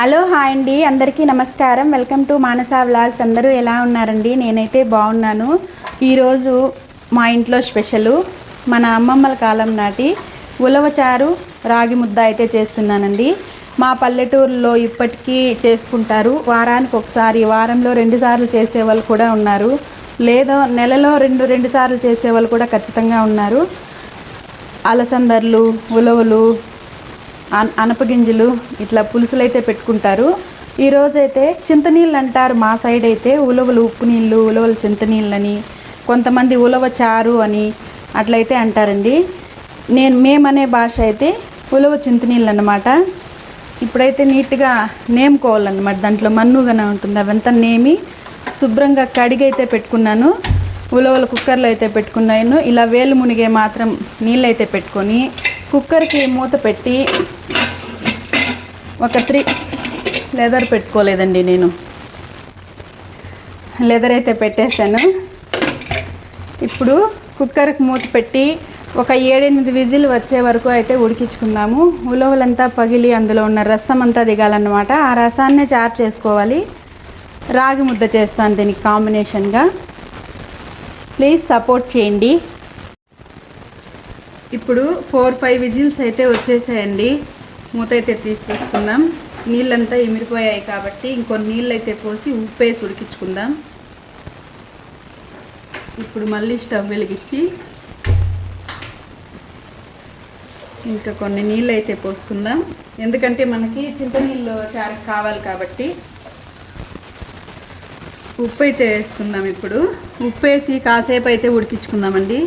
Hello hi అండి. అందరికీ నమస్కారం. Welcome to Manasa vlogs. అందరూ ఎలా ఉన్నారండి? నేనైతే బాగున్నాను. ఈరోజు మా ఇంట్లో స్పెషల్. మన అమ్మమ్మల కాలం నాటి ఉలవచారు రాగి ముద్ద అయితే చేస్తున్నానండి. మా పల్లెటూరులో ఇప్పటికీ చేసుకుంటారు. వారానికి ఒకసారి వారంలో రెండుసార్లు చేసేవాళ్ళు చేసే వాళ్ళు కూడా ఉన్నారు. లేదా నెలలో రెండు రెండు సార్లు చేసే వాళ్ళు కూడా ఖచ్చితంగా ఉన్నారు. అలసందర్లు ఉలవలు అనపగింజలు ఇట్లా పులుసులు అయితే పెట్టుకుంటారు ఈరోజైతే చింతనీళ్ళు అంటారు మా సైడ్ అయితే. ఉలవలు ఉప్పు నీళ్ళు ఉలవలు చింతనీళ్ళని కొంతమంది ఉలవ చారు అని అట్లయితే అంటారండి. నేను మేమనే భాష అయితే ఉలవ చింతనీళ్ళు అనమాట ఇప్పుడైతే నీట్గా నేముకోవాలన్నమాట. దాంట్లో మన్నుగానే ఉంటుంది. అవంతా నేమి శుభ్రంగా కడిగి అయితే పెట్టుకున్నాను. ఉలవలు కుక్కర్లో అయితే పెట్టుకున్నాను. ఇలా వేలు మునిగే మాత్రం నీళ్ళు అయితే పెట్టుకొని కుక్కర్కి మూత పెట్టి ఒక త్రీ లెదర్ పెట్టుకోలేదండి నేను. లెదర్ అయితే పెట్టేశాను. ఇప్పుడు కుక్కర్కి మూత పెట్టి ఒక ఏడెనిమిది విజిల్ వచ్చే వరకు అయితే ఉడికించుకుందాము. ఉలవలంతా పగిలి అందులో ఉన్న రసం అంతా దిగాలన్నమాట. ఆ రసాన్నే చారు చేసుకోవాలి. రాగి ముద్ద చేస్తాను దీనికి కాంబినేషన్గా. ప్లీజ్ సపోర్ట్ చేయండి. ఇప్పుడు ఫోర్ ఫైవ్ విజిల్స్ అయితే వచ్చేసాయండి. మూత అయితే తీసేసుకుందాం. నీళ్ళంతా ఇమిరిపోయాయి కాబట్టి ఇంకొన్ని నీళ్ళు అయితే పోసి ఉప్పు వేసి ఉడికించుకుందాం. ఇప్పుడు మళ్ళీ స్టవ్ వెలిగించి ఇంకా కొన్ని నీళ్ళు అయితే పోసుకుందాం. ఎందుకంటే మనకి చింతనీళ్ళు చారు కావాలి కాబట్టి ఉప్పు అయితే వేసుకుందాం ఇప్పుడు. ఉప్పు వేసి కాసేపు అయితే ఉడికించుకుందామండి.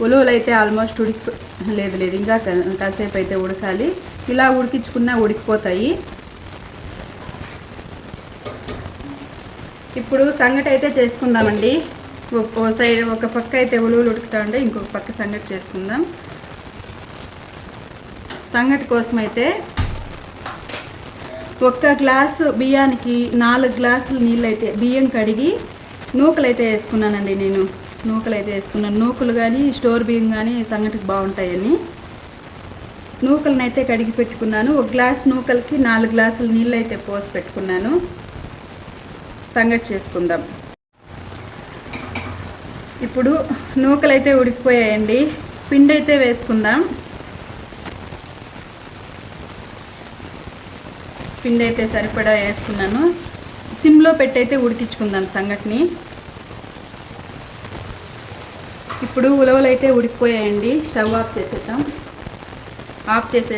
ఉలువలు అయితే ఆల్మోస్ట్ ఉడికి లేదు లేదు. ఇంకా కాసేపు అయితే ఉడకాలి. ఇలా ఉడికించుకున్నా ఉడికిపోతాయి. ఇప్పుడు సంగటి అయితే చేసుకుందామండి. ఓ- ఓ సైడ్ ఒక పక్క అయితే ఉలువలు ఉడుకుతా ఉంటే ఇంకొక పక్క సంగటి చేసుకుందాం. సంగటి కోసం అయితే ఒక్క గ్లాసు బియ్యానికి నాలుగు గ్లాసులు నీళ్ళు అయితే బియ్యం కడిగి నూకలు అయితే వేసుకున్నానండి నేను. నూకలు అయితే వేసుకున్నాను. నూకలు కానీ స్టోర్ బియ్యం కానీ సంగటికి బాగుంటాయని. నూకలను అయితే కడిగి పెట్టుకున్నాను. ఒక గ్లాస్ నూకలకి నాలుగు గ్లాసులు నీళ్ళు అయితే పోసి పెట్టుకున్నాను. సంగటి చేసుకుందాం. ఇప్పుడు నూకలు అయితే ఉడికిపోయాయండి. పిండి అయితే వేసుకుందాం. పిండి అయితే సరిపడా వేసుకున్నాను. సిమ్లో పెట్టయితే ఉడికించుకుందాం సంగటిని. ఇప్పుడు ఉలవలు అయితే ఉడికిపోయాయండి. స్టవ్ ఆఫ్ చేసేద్దాం. ఆఫ్ చేసే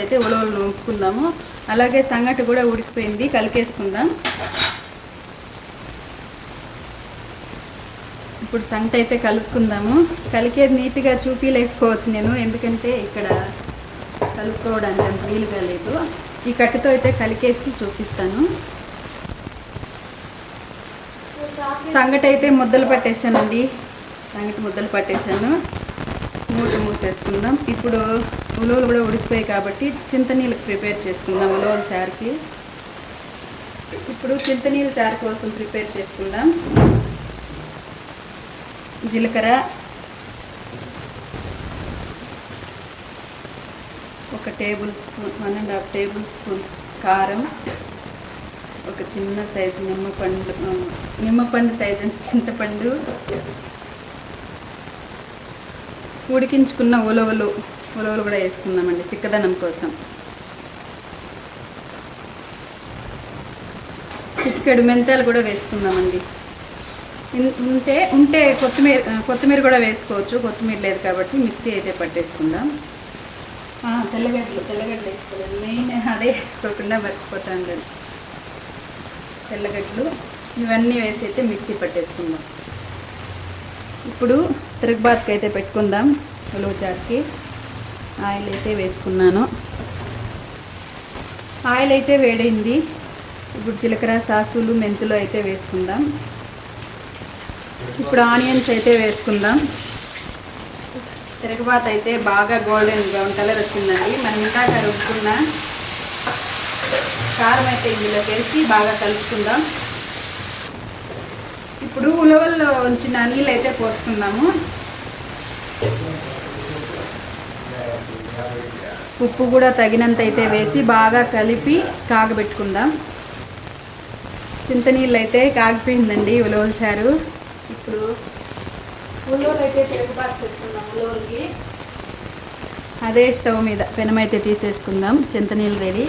అయితే ఉలవలు నొంపుకుందాము. అలాగే సంగటి కూడా ఉడికిపోయింది. కలిపేసుకుందాం. ఇప్పుడు సంగటి అయితే కలుపుకుందాము. కలికేది నీట్గా చూపించలేకపోవచ్చు నేను ఎందుకంటే ఇక్కడ కలుపుకోవడానికి అంత వీలుగా లేదు. ఈ కట్టెతో అయితే కలికేసి చూపిస్తాను. సంగటి అయితే ముద్దలు పట్టేసానండి. సంగటి ముద్దలు పట్టేసాను మూత మూసేసుకుందాం. ఇప్పుడు ఉలవలు కూడా ఉడికిపోయాయి కాబట్టి చింతనీళ్ళకి ప్రిపేర్ చేసుకుందాం ఉలవల చారుకి. ఇప్పుడు చింతనీళ్ళ చారు కోసం ప్రిపేర్ చేసుకుందాం. జీలకర్ర ఒక tablespoon one and half tablespoon కారం ఒక చిన్న సైజు నిమ్మపండు నిమ్మపండు సైజు చింతపండు ఉడికించుకున్న ఉలవలు ఉలవలు కూడా వేసుకుందామండి చిక్కదనం కోసం. చిటికెడు మెంతాలు కూడా వేసుకుందామండి. ఉంటే ఉంటే కొత్తిమీర కొత్తిమీర కూడా వేసుకోవచ్చు కొత్తిమీర లేదు కాబట్టి మిక్సీ అయితే పట్టేసుకుందాం. తెల్లగడ్డలు తెల్లగడ్డలు వేసుకోలేదు మెయిన్ అదే వేసుకోకుండా మర్చిపోతాను కదా తెల్లగడ్డలు ఇవన్నీ వేసి అయితే మిక్సీ పట్టేసుకుందాం. ఇప్పుడు తిరగబాత్కి అయితే పెట్టుకుందాం. ఉలువ చాట్కి. ఆయిల్ అయితే వేసుకున్నాను. ఆయిల్ అయితే వేడైంది. ఇప్పుడు జీలకర్ర సాసులు మెంతులు అయితే వేసుకుందాం. ఇప్పుడు ఆనియన్స్ అయితే వేసుకుందాం. తిరగబాత్ అయితే బాగా గోల్డెన్ బ్రౌన్ కలర్ వచ్చిందండి. మనం ఇంకా కలుపుకున్న కారం అయితే ఇందులోకి వేసి బాగా కలుపుకుందాం. ఇప్పుడు ఉలవల్లో ఉంచిన నీళ్ళు అయితే పోసుకుందాము. ఉప్పు కూడా తగినంత అయితే వేసి బాగా కలిపి కాగబెట్టుకుందాం. చింతనీళ్ళు అయితే కాగిపోయిందండి ఉలవలు చారు. ఇప్పుడు ఉలవలు అయితే తిరుగుబాటు పెట్టుకుందాం ఉలవలకి. అదే స్టవ్ మీద పెనమైతే తీసేసుకుందాం. చింత నీళ్ళు రెడీ.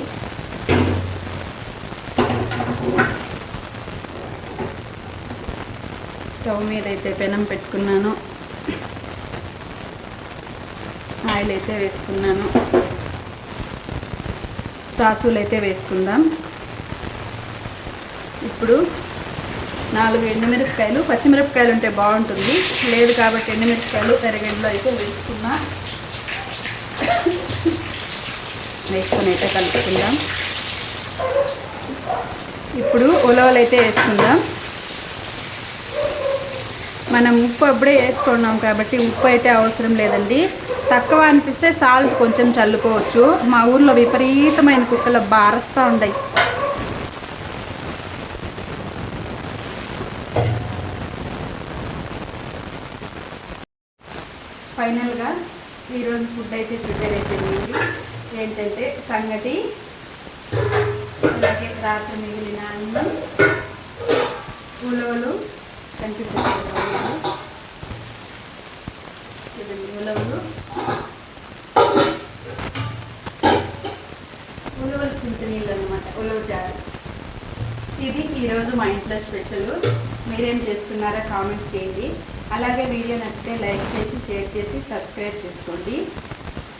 స్టవ్ మీద అయితే పెనం పెట్టుకున్నాను. ఆయిల్ అయితే వేసుకున్నాను. సాసులు అయితే వేసుకుందాం. ఇప్పుడు నాలుగు ఎండుమిరపకాయలు పచ్చిమిరపకాయలు ఉంటే బాగుంటుంది. లేదు కాబట్టి ఎండుమిరపకాయలు ఎరగడ్డలో అయితే వేసుకున్నా. వేసుకొని అయితే కలుపుకుందాం. ఇప్పుడు ఉలవలు అయితే వేసుకుందాం. మనం ఉప్పు అప్పుడే వేసుకున్నాం కాబట్టి ఉప్పు అయితే అవసరం లేదండి. తక్కువ అనిపిస్తే సాల్ట్ కొంచెం చల్లుకోవచ్చు. మా ఊర్లో విపరీతమైన కుక్కలు బారస్తూ ఉంటాయి. ఫైనల్గా ఈరోజు ఫుడ్ అయితే ప్రిపేర్ అయిపోయింది. ఏంటంటే సంగటి అలాగే రాత్రి మిగిలిన అన్నం ఉలవలు కంచి ఇదండి ఉలవలు ఉలవలు చింతనీళ్ళు అనమాట ఉలవ జారు. ఇది ఈరోజు మా ఇంట్లో స్పెషల్. మీరేం చేస్తున్నారా కామెంట్ చేయండి. అలాగే వీడియో నచ్చితే లైక్ చేసి షేర్ చేసి సబ్స్క్రైబ్ చేసుకోండి.